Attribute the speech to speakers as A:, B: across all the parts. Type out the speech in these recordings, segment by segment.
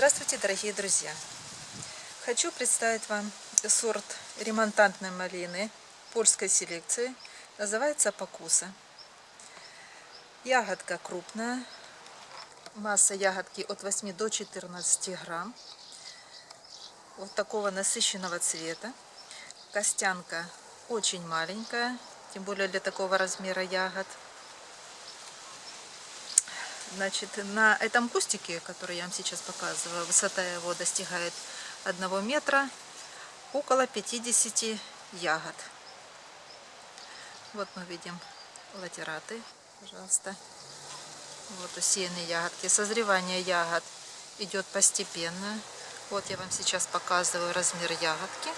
A: Здравствуйте, дорогие друзья! Хочу представить вам сорт ремонтантной малины польской селекции. Называется Покуса. Ягодка крупная. Масса ягодки от 8 до 14 грамм. Вот такого насыщенного цвета. Костянка очень маленькая, тем более для такого размера ягод. Значит, на этом кустике, который я вам сейчас показываю, высота его достигает 1 метра, около 50 ягод. Вот мы видим латераты, пожалуйста. Вот усеянные ягодки. Созревание ягод идет постепенно. Вот я вам сейчас показываю размер ягодки.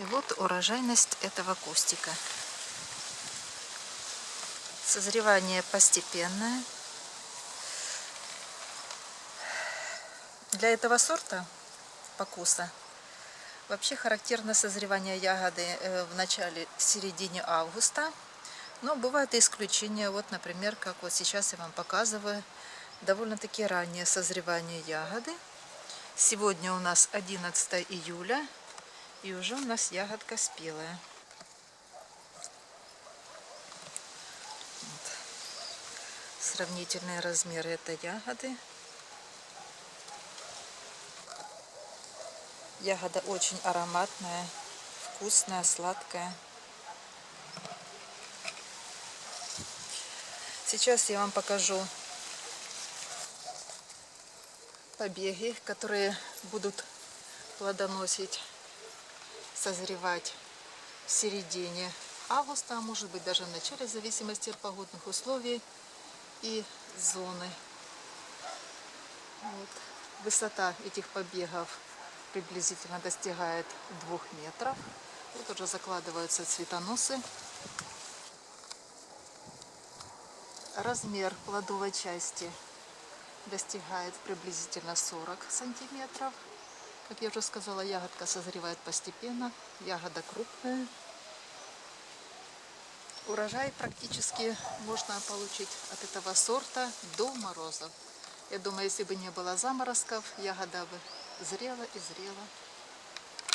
A: И вот урожайность этого кустика. Созревание постепенное. Для этого сорта покуса вообще характерно созревание ягоды э, в начале, середине августа. Но бывают исключения. Вот, например, как вот сейчас я вам показываю, довольно-таки раннее созревание ягоды. Сегодня у нас 11 июля. И уже у нас ягодка спелая. Вот. Сравнительные размеры этой ягоды. Ягода очень ароматная, вкусная, сладкая. Сейчас я вам покажу побеги, которые будут плодоносить созревать в середине августа, а может быть даже в начале, в зависимости от погодных условий и зоны. Вот. Высота этих побегов приблизительно достигает двух метров. Вот уже закладываются цветоносы. Размер плодовой части достигает приблизительно 40 сантиметров. Как я уже сказала, ягодка созревает постепенно. Ягода крупная. Урожай практически можно получить от этого сорта до морозов. Я думаю, если бы не было заморозков, ягода бы зрела и зрела.